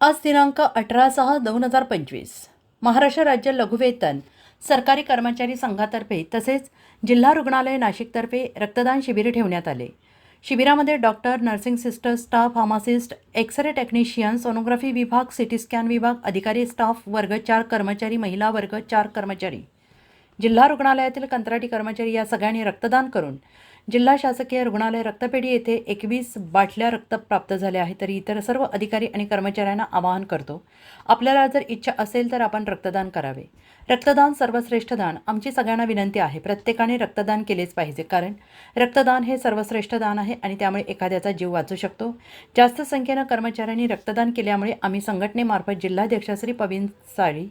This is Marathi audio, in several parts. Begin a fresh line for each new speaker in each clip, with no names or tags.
आज दिनांक अठरा सहा दोन हजार पंचवीस. महाराष्ट्र राज्य लघुवेतन सरकारी कर्मचारी संघातर्फे तसेच जिल्हा रुग्णालय नाशिकतर्फे रक्तदान शिबिर ठेवण्यात आले. शिबिरामध्ये doctor nursing sister staff pharmacist X ray technician sonography विभाग सिटी स्कॅन विभाग अधिकारी स्टाफ वर्ग चार कर्मचारी महिला वर्ग चार कर्मचारी. जिल्हा रुग्णालयातील कंत्राटी कर्मचारी या सगळ्यांनी रक्तदान करून जिल्हा शासकीय रुग्णालय रक्तपेढी येथे एकवीस बाटल्या रक्त प्राप्त झाल्या आहे तरी इतर सर्व अधिकारी आणि कर्मचाऱ्यांना आवाहन करतो. आपल्याला जर इच्छा असेल तर आपण रक्तदान करावे. रक्तदान सर्वश्रेष्ठ दान आमची सगळ्यांना विनंती आहे. प्रत्येकाने रक्तदान केलेच पाहिजे कारण रक्तदान हे सर्वश्रेष्ठ दान आहे आणि त्यामुळे एखाद्याचा जीव वाचू शकतो. जास्त संख्येनं कर्मचाऱ्यांनी रक्तदान केल्यामुळे आम्ही संघटनेमार्फत जिल्हाध्यक्ष श्री पवीन साळी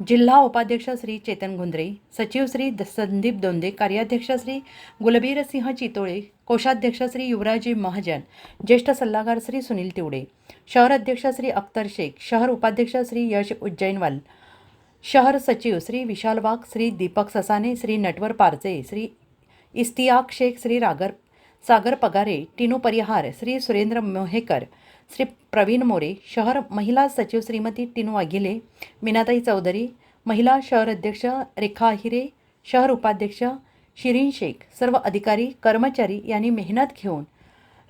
जिल्हा उपाध्यक्ष श्री चेतन गुंद्रे सचिव श्री संदीप दोंदे कार्याध्यक्ष श्री गुलबीर सिंह चितोळे कोषाध्यक्ष श्री युवराजी महाजन ज्येष्ठ सल्लागार श्री सुनील तिवडे शहर अध्यक्ष श्री अख्तर शेख शहर उपाध्यक्ष श्री यश उज्जैनवाल शहर सचिव श्री विशाल वाघ श्री दीपक ससाने श्री नटवर पारजे श्री इस्तियाक शेख श्री रागर सागर पगारे टिनू परिहार श्री सुरेंद्र मोहेकर श्री प्रवीण मोरे शहर महिला सचिव श्रीमती टिनू वाघिले मीनाताई चौधरी महिला शहर अध्यक्ष रेखा अहिरे शहर उपाध्यक्ष शिरीन शेख सर्व अधिकारी कर्मचारी यांनी मेहनत घेऊन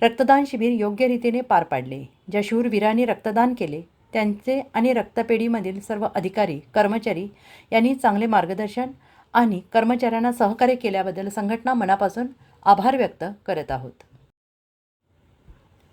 रक्तदान शिबिर योग्य रीतीने पार पाडले. ज्या शूरवीरांनी रक्तदान केले. त्यांचे आणि रक्तपेढीमधील सर्व अधिकारी कर्मचारी यांनी चांगले मार्गदर्शन आणि कर्मचाऱ्यांना सहकार्य केल्याबद्दल संघटना मनापासून आभार व्यक्त करत आहोत.